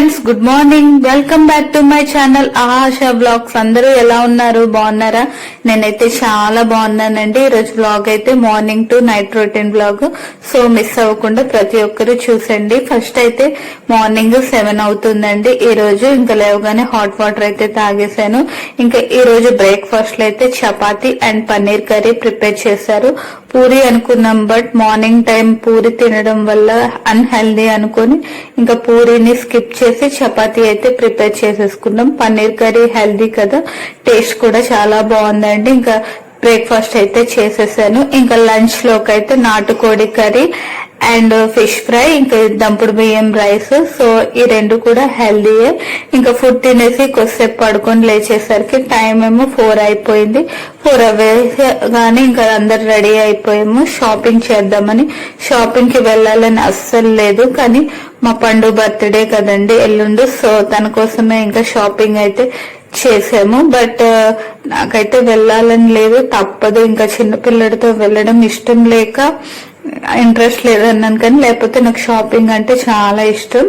Friends good morning. Welcome back to my channel Asha blogs అందరూ ఎలా ఉన్నారు? బాగున్నారా? నేనైతే చాలా బాగున్నానండి. ఈ రోజు బ్లాగ్ అయితే morning to night routine blog so miss అవ్వకుండా ప్రతి ఒక్కరు చూసండి. ఫస్ట్ అయితే మార్నింగ్ సెవెన్ అవుతుందండి. ఈ రోజు ఇంకా లేవగానే హాట్ వాటర్ అయితే తాగేశాను. ఇంకా ఈ రోజు బ్రేక్ఫాస్ట్లో అయితే chapati and paneer curry prepare చేశారు. పూరి అనుకున్నాం బట్ మార్నింగ్ టైం పూరి తినడం వల్ల అన్హెల్దీ అనుకొని ఇంకా పూరిని స్కిప్ చేసి చపాతీ అయితే ప్రిపేర్ చేసేసుకున్నాం. పన్నీర్ కర్రీ హెల్దీ కదా టేస్ట్ కూడా చాలా బాగుందండి. ఇంకా బ్రేక్ఫాస్ట్ అయితే చేసేసాను. ఇంకా లంచ్లోకి అయితే నాటుకోడి కర్రీ అండ్ ఫిష్ ఫ్రై ఇంకా దంపుడు బియ్యం రైస్. సో ఈ రెండు కూడా హెల్దీయే. ఇంకా ఫుడ్ తినేసి కొద్దిసేపు పడుకొని లేచేసరికి టైం ఏమో ఫోర్ అయిపోయింది. ఫోర్ అవ్వగానే ఇంకా అందరు రెడీ అయిపోయాము. షాపింగ్ చేద్దామని. షాపింగ్కి వెళ్ళాలని అస్సలు లేదు. కానీ మా పండు బర్త్డే కదండి ఎల్లుండు. సో తన కోసమే ఇంకా షాపింగ్ అయితే చేసాము. బట్ నాకైతే వెళ్ళాలని లేదు. తప్పదు. ఇంకా చిన్నపిల్లడితో వెళ్ళడం ఇష్టం లేక ఇంట్రెస్ట్ లేదన్నాను కానీ లేకపోతే నాకు షాపింగ్ అంటే చాలా ఇష్టం.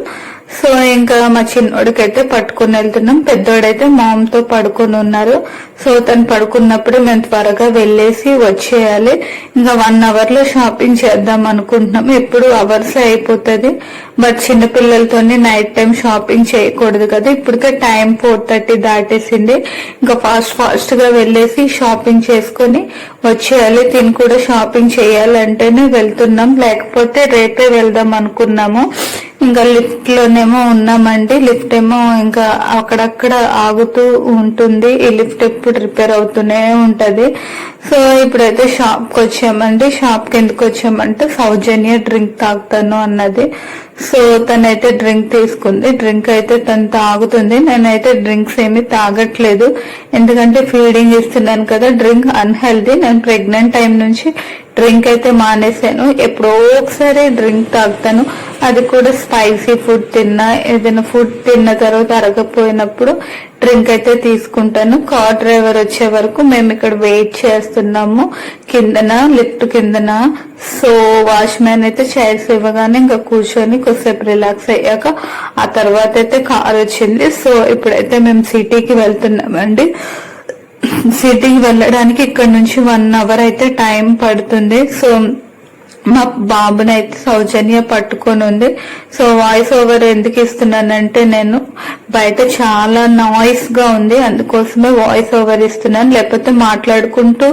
సో ఇంకా మా చిన్నోడికైతే పట్టుకుని వెళ్తున్నాం. పెద్దోడైతే మామ్తో పడుకొని ఉన్నారు. సో తను పడుకున్నప్పుడు మేము త్వరగా వెళ్ళేసి వచ్చేయాలి. ఇంకా వన్ అవర్లో షాపింగ్ చేద్దాం అనుకుంటున్నాం. ఎప్పుడు అవర్స్ అయిపోతుంది. బట్ చిన్నపిల్లలతోని నైట్ టైం షాపింగ్ చేయకూడదు కదా. ఇప్పటికే టైం ఫోర్ థర్టీ దాటేసింది. ఇంకా ఫాస్ట్ ఫాస్ట్గా వెళ్ళేసి షాపింగ్ చేసుకొని వచ్చేయాలి. తిని కూడా షాపింగ్ చేయాలంటేనే వెళ్తున్నాం. లేకపోతే రేపే వెళ్దాం అనుకున్నాము. ఇంకా లిఫ్ట్ లోనేమో ఉన్నామండి. లిఫ్ట్ ఏమో ఇంకా అక్కడక్కడ ఆగుతూ ఉంటుంది. ఈ లిఫ్ట్ ఎప్పుడు రిపేర్ అవుతూనే ఉంటది. సో ఇప్పుడైతే షాప్కి వచ్చామండి. షాప్కి ఎందుకు వచ్చామంటే సౌజన్య డ్రింక్ తాగుతాను అన్నది. సో తనైతే డ్రింక్ తీసుకుంది. డ్రింక్ అయితే తను తాగుతుంది. నేనైతే డ్రింక్స్ ఏమి తాగట్లేదు. ఎందుకంటే ఫీడింగ్ ఇస్తున్నాను కదా. డ్రింక్ అన్హెల్దీ నేను ప్రెగ్నెంట్ టైం నుంచి డ్రింక్ అయితే మానేశాను. ఎప్పుడో ఒకసారి డ్రింక్ తాగుతాను. అది కూడా స్పైసీ ఫుడ్ తిన్నా ఏదైనా ఫుడ్ తిన్న తర్వాత అరగపోయినప్పుడు డ్రింక్ అయితే తీసుకుంటాను. కార్ డ్రైవర్ వచ్చే వరకు మేము ఇక్కడ వెయిట్ చేస్తున్నాము. కిందన లిఫ్ట్ కిందన. సో వాష్ మ్యాన్ అయితే చైర్స్ ఇవ్వగానే ఇంకా కూర్చొని కొద్దిసేపు రిలాక్స్ అయ్యాక ఆ తర్వాత అయితే కార్ వచ్చింది. సో ఇప్పుడైతే మేము సిటీకి వెళ్తున్నామండి. సిటీకి వెళ్ళడానికి ఇక్కడ నుంచి వన్ అవర్ అయితే టైం పడుతుంది. సో మా బాబుని అయితే సౌజన్య పట్టుకొని ఉంది. సో వాయిస్ ఓవర్ ఎందుకు ఇస్తున్నానంటే నేను బయట చాలా నాయిస్గా ఉంది. అందుకోసమే వాయిస్ ఓవర్ ఇస్తున్నాను. లేకపోతే మాట్లాడుకుంటూ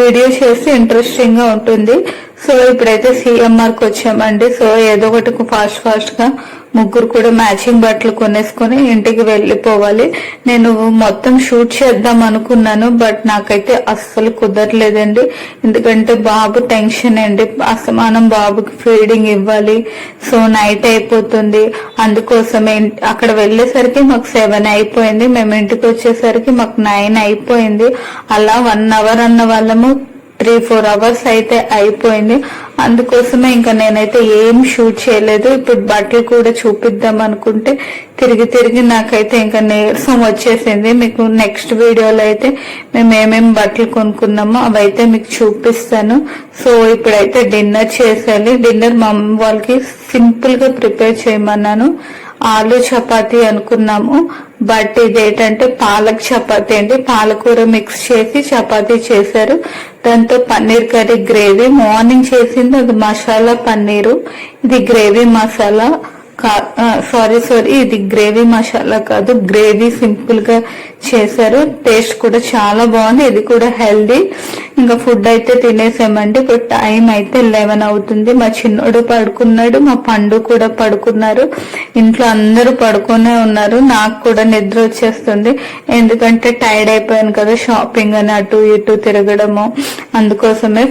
వీడియో చేసి ఇంట్రెస్టింగ్గా ఉంటుంది. సో ఇప్పుడైతే సిఎంఆర్కి వచ్చామండి. సో ఏదో ఒకటి ఫాస్ట్ ఫాస్ట్గా ముగ్గురు కూడా మ్యాచింగ్ బట్టలు కొనేసుకొని ఇంటికి వెళ్ళిపోవాలి. నేను మొత్తం షూట్ చేద్దాం అనుకున్నాను బట్ నాకైతే అస్సలు కుదరలేదండి. ఎందుకంటే బాబు టెన్షన్ అండి. అసమానం బాబుకి ఫీడింగ్ ఇవ్వాలి. సో నైట్ అయిపోతుంది. అందుకోసమే అక్కడ వెళ్ళేసరికి మాకు సెవెన్ అయిపోయింది. మేము ఇంటికి వచ్చేసరికి మాకు నైన్ అయిపోయింది. అలా వన్ అవర్ అన్న వాళ్ళము త్రీ ఫోర్ అవర్స్ అయితే అయిపోయింది. అందుకోసమే ఇంకా నేనైతే ఏం షూట్ చేయలేదు. ఇప్పుడు బట్టలు కూడా చూపిద్దాం అనుకుంటే తిరిగి తిరిగి నాకైతే ఇంకా నీరసం వచ్చేసింది. మీకు నెక్స్ట్ వీడియోలో అయితే మేము ఏమేమి బట్టలు కొనుక్కున్నామో అవైతే మీకు చూపిస్తాను. సో ఇప్పుడైతే డిన్నర్ చేసేయాలి. డిన్నర్ మా వాళ్ళకి సింపుల్గా ప్రిపేర్ చేయమన్నాను. ఆలు చపాతి అనుకున్నాము. బట్ ఇదేంటంటే పాలక్ చపాతి అండి. పాలకూర మిక్స్ చేసి చపాతి చేశారు. దాంతో పన్నీర్ కర్రీ గ్రేవీ. మార్నింగ్ చేసింది అది మసాలా పన్నీరు. ఇది గ్రేవీ మసాలా. సారీ సారీ ఇది గ్రేవీ మసాలా కాదు. గ్రేవీ సింపుల్గా చేశారు. టేస్ట్ కూడా చాలా బాగుంది. ఇది కూడా హెల్దీ ఇంకా ఫుడ్ అయితే తినేసామండి. ఇప్పుడు టైం అయితే లెవెన్ అవుతుంది. మా చిన్నోడు పడుకున్నాడు. మా పండు కూడా పడుకున్నారు. ఇంట్లో అందరూ పడుకునే ఉన్నారు. నాకు కూడా నిద్ర వచ్చేస్తుంది. ఎందుకంటే టైర్డ్ అయిపోయాను కదా. షాపింగ్ అని అటు ఇటు తిరగడము. అందుకోసమే